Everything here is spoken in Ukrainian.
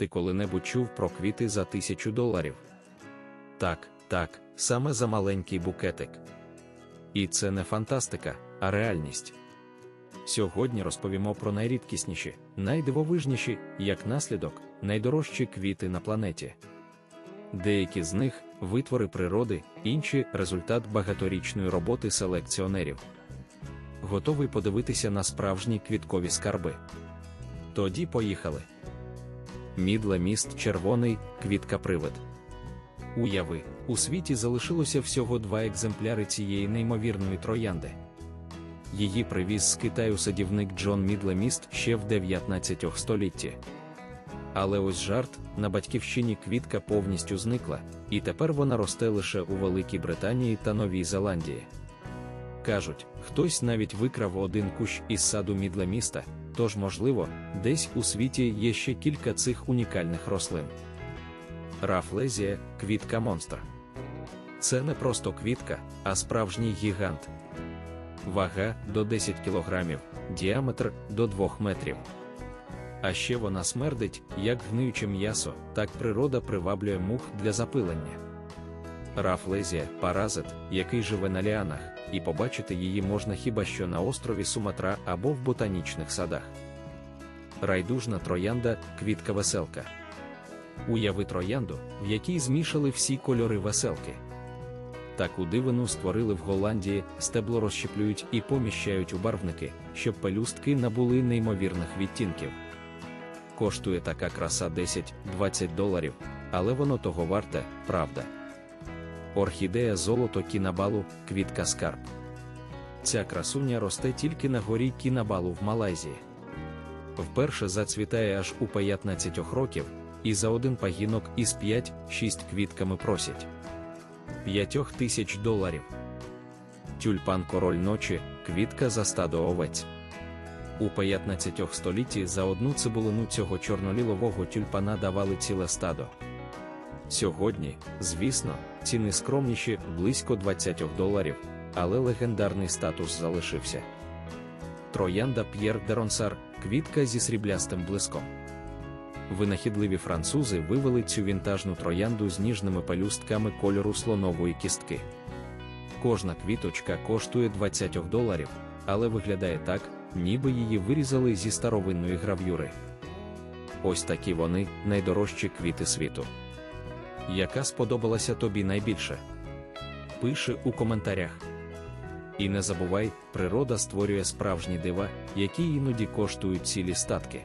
ти коли-небудь чув про квіти за тисячу доларів? Так, так, саме за маленький букетик. І це не фантастика, а реальність. Сьогодні розповімо про найрідкісніші, найдивовижніші, як наслідок, найдорожчі квіти на планеті. Деякі з них витвори природи, інші результат багаторічної роботи селекціонерів. Готовий подивитися на справжні квіткові скарби. Тоді поїхали. Мідле міст червоний, квітка привид. Уяви, у світі залишилося всього два екземпляри цієї неймовірної троянди. Її привіз з Китаю садівник Джон Мідлеміст ще в 19 столітті. Але ось жарт на батьківщині квітка повністю зникла, і тепер вона росте лише у Великій Британії та Новій Зеландії. Кажуть, хтось навіть викрав один кущ із саду Мідлеміста, тож, можливо, десь у світі є ще кілька цих унікальних рослин. Рафлезія квітка монстр. Це не просто квітка, а справжній гігант. Вага до 10 кг, діаметр до 2 метрів. А ще вона смердить, як гниюче м'ясо, так природа приваблює мух для запилення. Рафлезія паразит, який живе на ліанах, і побачити її можна хіба що на острові Суматра або в ботанічних садах. Райдужна троянда квітка веселка. Уяви троянду, в якій змішали всі кольори веселки. Таку дивину створили в Голландії, стебло розщеплюють і поміщають у барвники, щоб пелюстки набули неймовірних відтінків. Коштує така краса 10-20 доларів, але воно того варте, правда. Орхідея золото кінабалу, квітка скарб. Ця красуня росте тільки на горі кінабалу в Малайзії. Вперше зацвітає аж у 15 років, і за один пагінок із 5-6 квітками просять. 5 тисяч доларів. Тюльпан король ночі, квітка за стадо овець. У 15 столітті за одну цибулину цього чорнолілового тюльпана давали ціле стадо. Сьогодні, звісно, ціни скромніші близько 20 доларів, але легендарний статус залишився. Троянда П'єр де Ронсар – квітка зі сріблястим блиском. Винахідливі французи вивели цю вінтажну троянду з ніжними пелюстками кольору слонової кістки. Кожна квіточка коштує 20 доларів, але виглядає так, ніби її вирізали зі старовинної гравюри. Ось такі вони найдорожчі квіти світу. Яка сподобалася тобі найбільше? Пиши у коментарях. І не забувай, природа створює справжні дива, які іноді коштують цілі статки.